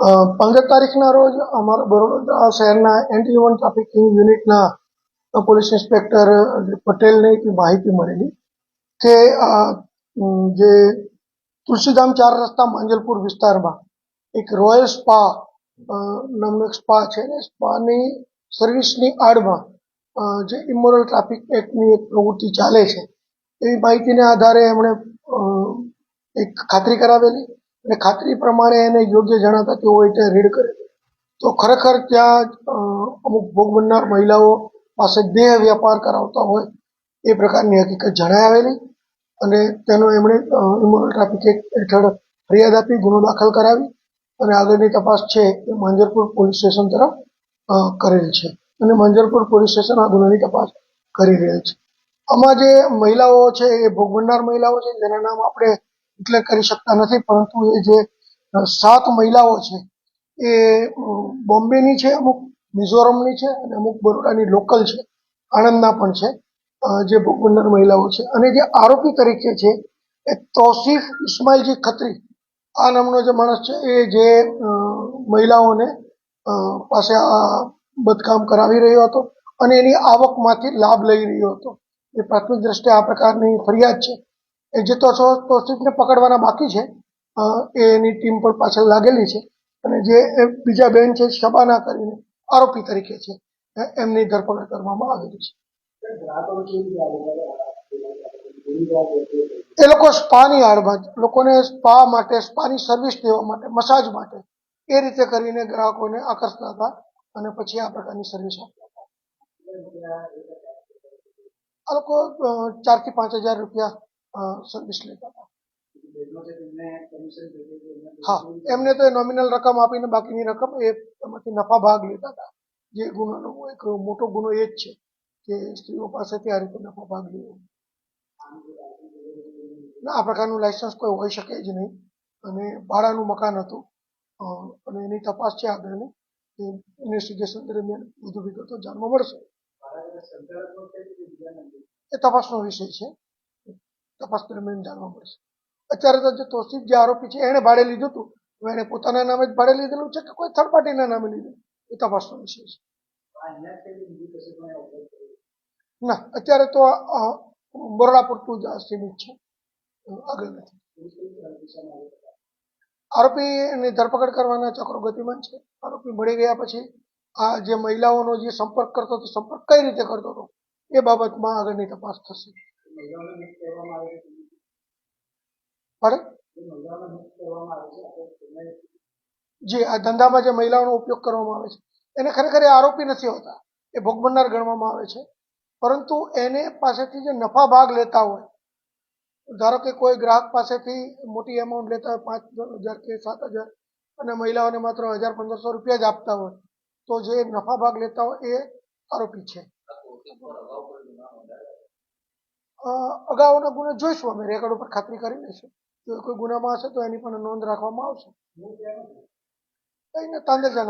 પંદર તારીખના રોજ અમારા બરોડા શહેરના એન્ટી હ્યુમન ટ્રાફિકિંગ યુનિટના પોલીસ ઇન્સ્પેક્ટર પટેલને એક માહિતી મળેલી કે જે તુલસીધામ ચાર રસ્તા માંજલપુર વિસ્તારમાં એક રોયલ સ્પા નામનું એક સ્પા છે ને, સ્પાની સર્વિસની આડમાં જે ઇમોરલ ટ્રાફિક એક્ટની એક પ્રવૃત્તિ ચાલે છે. એવી માહિતીના આધારે એમણે એક ખાતરી કરાવેલી અને ખાતરી પ્રમાણે એને યોગ્ય જણાતા તેઓએ ત્યાં રેડ કરે તો ખરેખર ત્યાં અમુક ભોગ બનનાર મહિલાઓ પાસે દેહ વ્યાપાર કરાવતા હોય એ પ્રકારની હકીકત જણાઈ આવેલી અને તેનો એમણે ઇમોરલ ટ્રાફિક એક્ટ હેઠળ ફરિયાદ આપી, ગુનો દાખલ કરાવી અને આગળની તપાસ છે એ માંજરપુર પોલીસ સ્ટેશન તરફ કરેલ છે. અને માંજરપુર પોલીસ સ્ટેશન આ ગુનાની તપાસ કરી રહેલ છે. આમાં જે મહિલાઓ છે એ ભોગ બનનાર મહિલાઓ છે, જેના નામ આપણે ડિક્લેર કરી શકતા નથી, પરંતુ એ જે સાત મહિલાઓ છે, એ બોમ્બેની છે, અમુક મિઝોરમની છે અને અમુક બરોડાની લોકલ છે, આણંદના પણ છે જે ભોગ મહિલાઓ છે. અને જે આરોપી તરીકે છે, એ તોસીફ ઇસ્માઇલજી ખત્રી. આ નામનો જે માણસ છે, એ જે મહિલાઓને પાસે આ બદકામ કરાવી રહ્યો હતો અને એની આવકમાંથી લાભ લઈ રહ્યો હતો. એ પ્રાથમિક દ્રષ્ટિએ આ પ્રકારની ફરિયાદ છે. એ જે તો તૌસીફને પકડવાના બાકી છે એની ટીમ પણ પાછળ લાગેલી છે અને જે બીજા બેન છે શબાના કરીને, આરોપી તરીકે છે એમની ધરપકડ કરવામાં આવેલી છે. એ લોકો સ્પાની આડમાં લોકોને સ્પા માટે, સ્પાની સર્વિસ દેવા માટે, મસાજ માટે, એ રીતે કરીને ગ્રાહકોને આકર્ષતા હતા અને પછી આ પ્રકારની સર્વિસ આપતા હતા આ લોકો ચારથી પાંચ હજાર રૂપિયા સર્વિસ લેતા હતા. હા, એમને તો નોમિનલ રકમ આપીને બાકીની રકમ એ એમાંથી નફા ભાગ લેતા હતા. જે ગુનાનો એક મોટો ગુનો એ જ છે કે સ્ત્રીઓ પાસેથી આ રીતે નફા ભાગ લેવો. આ પ્રકારનું લાયસન્સ કોઈ હોઈ શકે જ નહીં. અને ભાડાનું મકાન હતું. અને એની તપાસ છે આગળની એ ઇન્વેસ્ટિગેશન દરમિયાન વધુ વિગતો જાણવા મળશે. એ તપાસનો વિષય છે. તપાસ દરમિયાન જાણવા મળશે. અત્યારે તો જે તોસીફ જે આરોપી છે એણે ભાડે લીધું હતું. હવે એણે પોતાના નામે જ ભાડે લીધેલું છે કે કોઈ થર્ડ પાર્ટીના નામે લીધું? એ તપાસનો વિષય છે. ના, અત્યારે તો બરોડા પૂરતું જ સીમિત છે. આગળ નથી. આરોપીની ધરપકડ કરવાના ચક્રો ગતિમાન છે. આરોપી મળી ગયા પછી આ જે મહિલાઓનો જે સંપર્ક કરતો હતો, સંપર્ક કઈ રીતે કરતો હતો, એ બાબતમાં આગળની તપાસ થશે. જે આ ધંધામાં જે મહિલાઓનો ઉપયોગ કરવામાં આવે છે એને ખરેખર એ આરોપી નથી હોતા. એ ભોગ બનનાર ગણવામાં આવે છે. પરંતુ એને પાસેથી જે નફા ભાગ લેતા હોય ધારો કે કોઈ ગ્રાહક પાસેથી મોટી એમાઉન્ટ લેતા હોય પાંચ હજાર કે સાત હજાર અને મહિલાઓને માત્ર હજાર પંદરસો રૂપિયા જ આપતા હોય તો જે નફા ભાગ લેતા હોય એ આરોપી છે. અગાઉના ગુનો જોઈશું. અમે રેકોર્ડ ઉપર ખાતરી કરી લઈશું. જો કોઈ ગુનામાં હશે તો એની પણ નોંધ રાખવામાં આવશે. કઈને ને છે